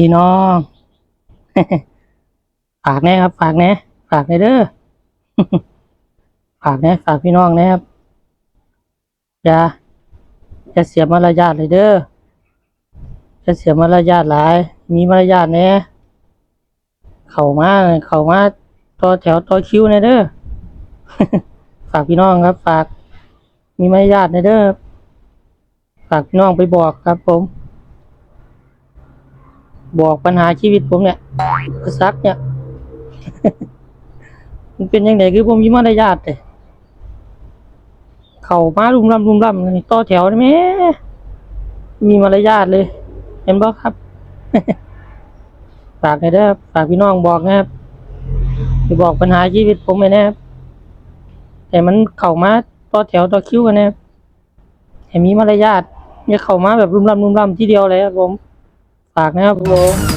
พี่น้อง ฝากแน่ครับ ฝากแน่ฝากแน่เด้อฝากแน่ฝากพี่น้องแน่ครับอย่าอย่าเสียมารยาทเลยเด้ออย่าเสียมารยาทหลาย มีมารยาทแน่เข้ามาเข้ามาต่อแถวต่อคิวแน่เด้อฝากพี่น้องครับ ฝาก มีมารยาทแน่เด้อฝากพี่น้องไปบอกครับผม บอกปัญหาชีวิตผมเนี่ยซักเนี่ย มันเป็นยังไงคือผมมีมารยาทเลยเข่ามารุมร่ำรุมร่ำนี่ต่อแถวได้ไหมมีมารยาทเลย เห็นบ่ครับ ฝากให้เด้ฝากพี่น้องบอกนะครับไปบอกปัญหาชีวิตผมเลยนะครับแต่มันเข้ามาต่อแถวต่อคิวกันนะครับให้มีมารยาทอย่าเข้ามาแบบรุมร่ำรุมร่ำทีเดียวเลยครับผมากนะครับผม